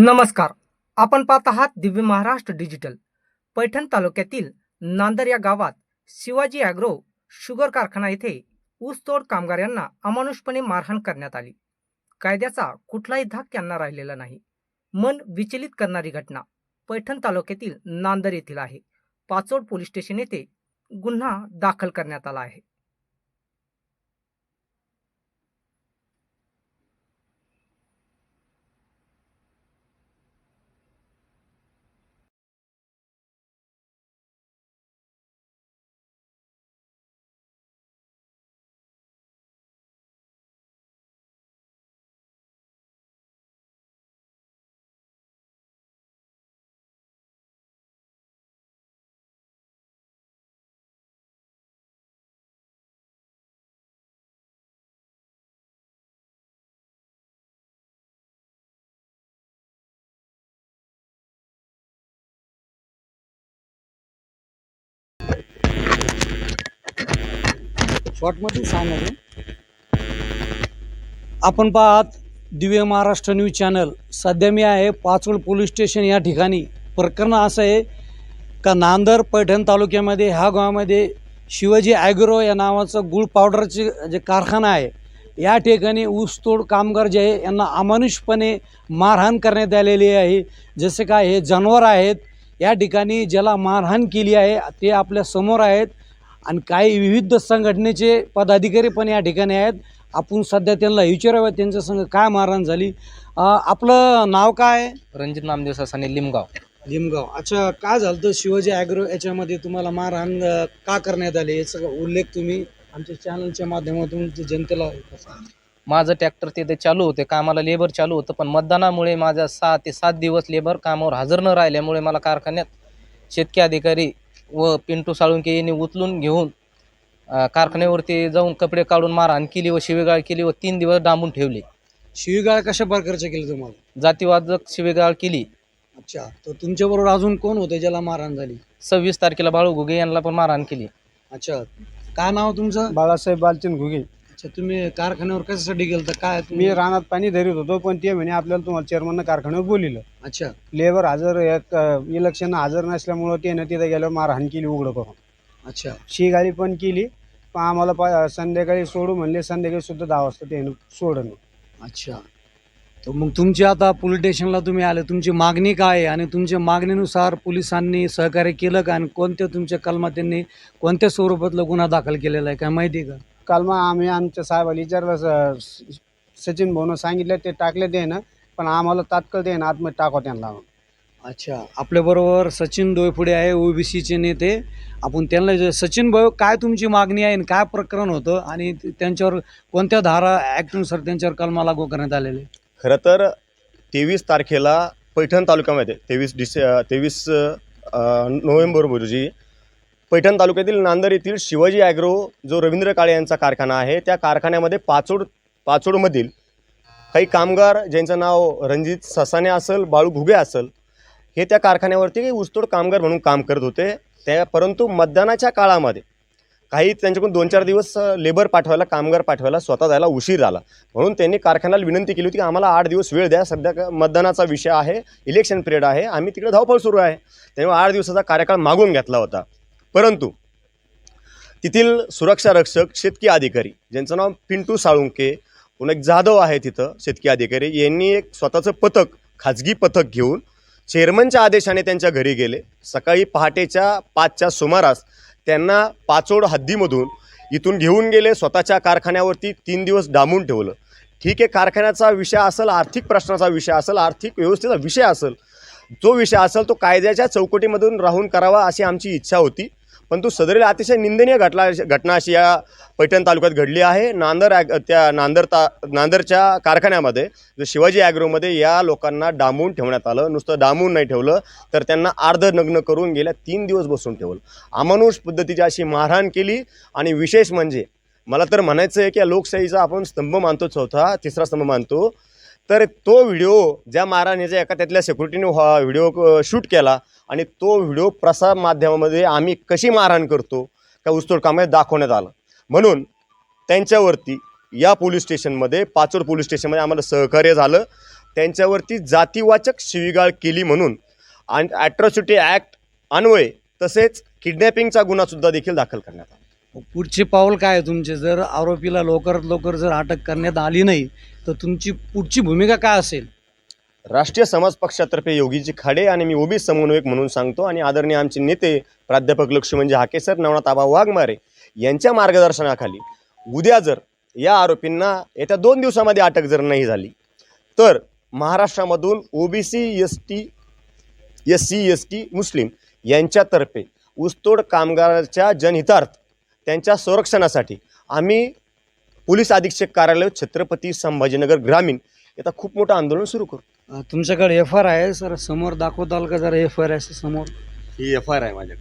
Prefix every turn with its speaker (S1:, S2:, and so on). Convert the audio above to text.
S1: नमस्कार. आपण पाहत आहात दिव्य महाराष्ट्र डिजिटल. पैठण तालुक्यातील नांदर या गावात शिवाजी ॲग्रो शुगर कारखाना येथे ऊसतोड कामगारांना अमानुषपणे मारहाण करण्यात आली. कायद्याचा कुठलाही धाक यांना राहिलेला नाही. मन विचलित करणारी घटना पैठण तालुक्यातील नांदर येथील आहे. पाचोड पोलीस स्टेशन येथे गुन्हा दाखल करण्यात आला आहे.
S2: शॉर्टमध्ये सांगणार आपण पाहत दिव्य महाराष्ट्र न्यूज चॅनल. सध्या मी आहे पाचवड पोलीस स्टेशन या ठिकाणी. प्रकरण असं आहे का नांदर पैठण तालुक्यामध्ये ह्या गावामध्ये शिवाजी ॲग्रो या नावाचं गुळ पावडरचे जे कारखाना आहे या ठिकाणी ऊसतोड कामगार जे आहे यांना अमानुषपणे मारहाण करण्यात आलेली आहे. जसे काय हे जनावर आहेत या ठिकाणी ज्याला मारहाण केली आहे ते आपल्यासमोर आहेत. आणि काही विविध संघटनेचे पदाधिकारी पण या ठिकाणी आहेत. आपण सध्या त्यांना विचारावं त्यांच्या संग काय मारहाण झाली. अं, आपलं नाव काय
S3: रणजित नामदेव ससाने लिमगाव.
S2: लिमगाव. अच्छा काय झालं तर शिवाजी ॲग्रो याच्यामध्ये तुम्हाला मारहाण अं, का करण्यात आले? याचा उल्लेख तुम्ही आमच्या चॅनलच्या माध्यमातून जे जनतेला.
S3: माझं ट्रॅक्टर तिथे चालू होते. कामाला लेबर चालू होतं पण मतदानामुळे माझ्या सहा ते सात दिवस लेबर कामावर हजर न राहिल्यामुळे मला कारखान्यात शेतकी अधिकारी व पिंटू साळुंके यांनी उचलून घेऊन कारखान्यावरती जाऊन कपडे काढून मारहाण केली व शिवेगाळ केली व तीन दिवस डांबून ठेवले.
S2: शिवीगाळ कशा प्रकारचे केले तुम्हाला?
S3: जातीवादक शिवेगाळ केली.
S2: अच्छा तर तुमच्याबरोबर अजून कोण होते ज्याला मारहाण झाली?
S3: सव्वीस तारखेला बाळू घुगे यांना पण मारहाण केली.
S2: अच्छा काय नाव तुमचं?
S4: बाळासाहेब बालचंद घुगे.
S2: अच्छा तुम्ही कारखान्यावर कशासाठी गेलं तर काय
S4: मी रानात पाणी धरीत होतो पण ते म्हणे आपल्याला तुम्हाला चेअरमननं कारखान्यावर बोलिलं.
S2: अच्छा.
S4: लेबर हजर एक इलेक्शन हजर नसल्यामुळं त्यानं तिथे गेल्यावर मारहाण केली उघडं करून.
S2: अच्छा.
S4: शिगाळी पण केली पण आम्हाला पा संध्याकाळी सोडू म्हणले संध्याकाळी सुद्धा दहा वाजता त्यानं सोडलं.
S2: अच्छा. तर मग तुमची आता पोलीस स्टेशनला तुम्ही आले तुमची मागणी काय आहे? आणि तुमच्या मागणीनुसार पोलिसांनी सहकार्य केलं का? आणि कोणत्या तुमच्या कलमात त्यांनी कोणत्या स्वरूपातला गुन्हा दाखल केलेला आहे? काय माहिती आहे का?
S4: काल मग आम्ही आमच्या साहेबाला विचारलं सचिन भाऊनं सांगितलं ते टाकले ते ना पण आम्हाला तात्काळ ते ना आतमध्ये टाकवा त्यांना.
S2: अच्छा आपल्याबरोबर सचिन डोयफुडे आहे ओबीसीचे नेते. आपण त्यांना विचारू. सचिन भाऊ काय तुमची मागणी आहे आणि काय प्रकरण होतं? आणि ते- त्यांच्यावर कोणत्या धारा ॲक्टनुसार त्यांच्यावर कलमा लागू करण्यात आलेले
S5: खरं तर तेवीस तारखेला पैठण तालुक्यामध्ये तेवीस डिसे तेवीस नोव्हेंबर रोजी पैठण तालुक्यातील नांदर येथील शिवाजी ॲग्रो जो रवींद्र काळे यांचा कारखाना आहे त्या कारखान्यामध्ये पाचोड पाचोडमधील काही कामगार ज्यांचं नाव रणजित ससाने असेल बाळू घुगे असेल हे त्या कारखान्यावरती ऊसतोड कामगार म्हणून काम करत होते. त्या परंतु मतदानाच्या काळामध्ये काही त्यांच्याकडून दोन चार दिवस लेबर पाठवायला कामगार पाठवायला स्वतः जायला उशीर झाला. म्हणून त्यांनी कारखान्याला विनंती केली होती की आम्हाला आठ दिवस वेळ द्या सध्या मतदानाचा विषय आहे इलेक्शन पिरियड आहे आम्ही तिकडे धावपळ सुरू आहे. त्यामुळे आठ दिवसाचा कार्यकाळ मागून घेतला होता. परंतु तेथील सुरक्षा रक्षक शेतकी अधिकारी ज्यांचं नाव पिंटू साळुंके पुन्हा एक जाधव आहे तिथं शेतकी अधिकारी यांनी एक स्वतःचं पथक खाजगी पथक घेऊन चेअरमनच्या आदेशाने त्यांच्या घरी गेले. सकाळी पहाटेच्या पाचच्या सुमारास त्यांना पाचोड हद्दीमधून इथून घेऊन गेले स्वतःच्या कारखान्यावरती तीन दिवस डांबून ठेवलं. ठीक आहे कारखान्याचा विषय असेल आर्थिक प्रश्नाचा विषय असेल आर्थिक व्यवस्थेचा विषय असेल जो विषय असेल तो कायद्याच्या चौकटीमधून राहून करावा अशी आमची इच्छा होती. परंतु सदरेला अतिशय निंदनीय घटना घटना अशी या पैठण तालुक्यात घडली आहे. नांदर ॲग त्या नांदर ता नांदरच्या कारखान्यामध्ये जो शिवाजी ॲग्रोमध्ये या लोकांना डांबून ठेवण्यात आलं. नुसतं डांबून नाही ठेवलं तर त्यांना अर्धनग्न करून गेल्या तीन दिवस बसून ठेवलं. अमानुष पद्धतीची अशी मारहाण केली आणि विशेष म्हणजे मला तर म्हणायचं आहे की या लोकशाहीचा आपण स्तंभ मानतो चौथा तिसरा स्तंभ मानतो. तर तो व्हिडिओ ज्या महाराणीचा एका त्यातल्या सेक्युरिटीने व्हिडिओ शूट केला आणि तो व्हिडिओ प्रसार माध्यमामध्ये आम्ही कशी मारहाण करतो त्या उस्तोड कामात दाखवण्यात आलं. म्हणून त्यांच्यावरती या पोलीस स्टेशनमध्ये पाचोड पोलीस स्टेशनमध्ये आम्हाला सहकार्य झालं. त्यांच्यावरती जातीवाचक शिवीगाळ केली म्हणून आणि ॲट्रॉसिटी ॲक्ट अन्वये तसेच किडनॅपिंगचा गुन्हासुद्धा देखील दाखल करण्यात आला.
S2: पुढचे पाऊल काय आहे तुमचे? जर आरोपीला लवकरात लवकर जर अटक करण्यात आली नाही तर तुमची पुढची भूमिका काय असेल?
S5: राष्ट्रीय समाज पक्षातर्फे योगीजी खाडे आणि मी ओबी समन्वयक म्हणून सांगतो आणि आदरणीय आमचे नेते प्राध्यापक लक्ष्मणजी हाकेसर नवनाथ आबा वाघमारे यांच्या मार्गदर्शनाखाली उद्या जर या आरोपींना येत्या दोन दिवसामध्ये अटक जर नाही झाली तर महाराष्ट्रामधून OBC S T S C S T मुस्लिम यांच्यातर्फे ऊसतोड कामगाराच्या जनहितार्थ त्यांच्या संरक्षणासाठी आम्ही पोलीस अधीक्षक कार्यालय छत्रपती संभाजीनगर ग्रामीण याचा खूप मोठं आंदोलन सुरू करू.
S2: तुमच्याकडे एफ आर आहे सर. समोर दाखवताल का जरा एफ आर आहे समोर?
S5: ही एफ आय आर आहे माझ्याकडे.